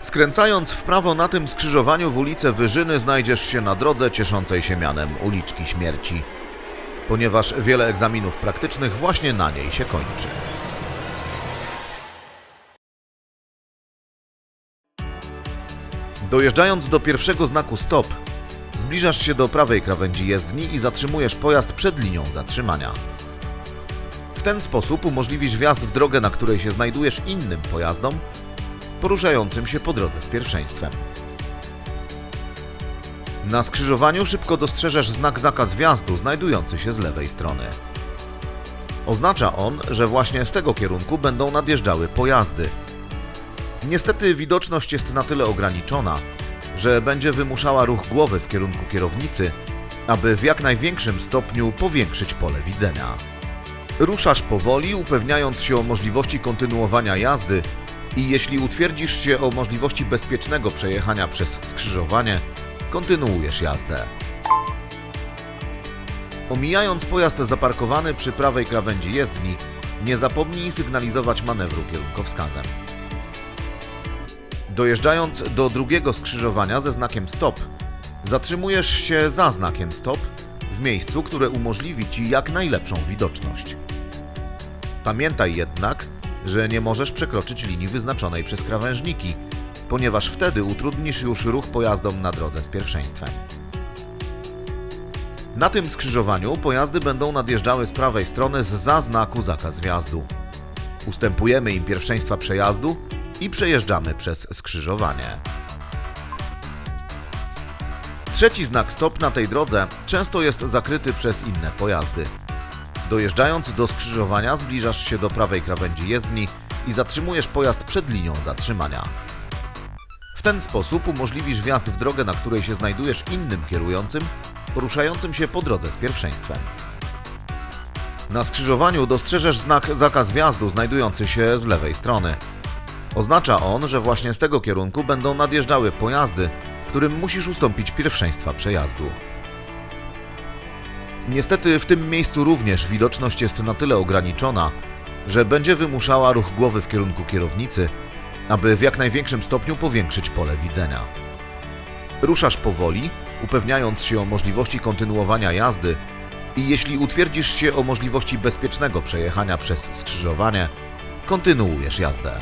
Skręcając w prawo na tym skrzyżowaniu w ulicę Wyżyny znajdziesz się na drodze cieszącej się mianem uliczki śmierci, ponieważ wiele egzaminów praktycznych właśnie na niej się kończy. Dojeżdżając do pierwszego znaku stop, zbliżasz się do prawej krawędzi jezdni i zatrzymujesz pojazd przed linią zatrzymania. W ten sposób umożliwisz wjazd w drogę, na której się znajdujesz innym pojazdom, poruszającym się po drodze z pierwszeństwem. Na skrzyżowaniu szybko dostrzeżesz znak zakaz wjazdu znajdujący się z lewej strony. Oznacza on, że właśnie z tego kierunku będą nadjeżdżały pojazdy. Niestety widoczność jest na tyle ograniczona, że będzie wymuszała ruch głowy w kierunku kierownicy, aby w jak największym stopniu powiększyć pole widzenia. Ruszasz powoli, upewniając się o możliwości kontynuowania jazdy i jeśli utwierdzisz się o możliwości bezpiecznego przejechania przez skrzyżowanie, kontynuujesz jazdę. Omijając pojazd zaparkowany przy prawej krawędzi jezdni, nie zapomnij sygnalizować manewru kierunkowskazem. Dojeżdżając do drugiego skrzyżowania ze znakiem stop, zatrzymujesz się za znakiem stop w miejscu, które umożliwi Ci jak najlepszą widoczność. Pamiętaj jednak, że nie możesz przekroczyć linii wyznaczonej przez krawężniki, ponieważ wtedy utrudnisz już ruch pojazdom na drodze z pierwszeństwem. Na tym skrzyżowaniu pojazdy będą nadjeżdżały z prawej strony z za znaku zakaz wjazdu. Ustępujemy im pierwszeństwa przejazdu i przejeżdżamy przez skrzyżowanie. Trzeci znak stop na tej drodze często jest zakryty przez inne pojazdy. Dojeżdżając do skrzyżowania zbliżasz się do prawej krawędzi jezdni i zatrzymujesz pojazd przed linią zatrzymania. W ten sposób umożliwisz wjazd w drogę, na której się znajdujesz innym kierującym, poruszającym się po drodze z pierwszeństwem. Na skrzyżowaniu dostrzeżesz znak zakaz wjazdu znajdujący się z lewej strony. Oznacza on, że właśnie z tego kierunku będą nadjeżdżały pojazdy, którym musisz ustąpić pierwszeństwa przejazdu. Niestety w tym miejscu również widoczność jest na tyle ograniczona, że będzie wymuszała ruch głowy w kierunku kierownicy, aby w jak największym stopniu powiększyć pole widzenia. Ruszasz powoli, upewniając się o możliwości kontynuowania jazdy i jeśli utwierdzisz się o możliwości bezpiecznego przejechania przez skrzyżowanie, kontynuujesz jazdę.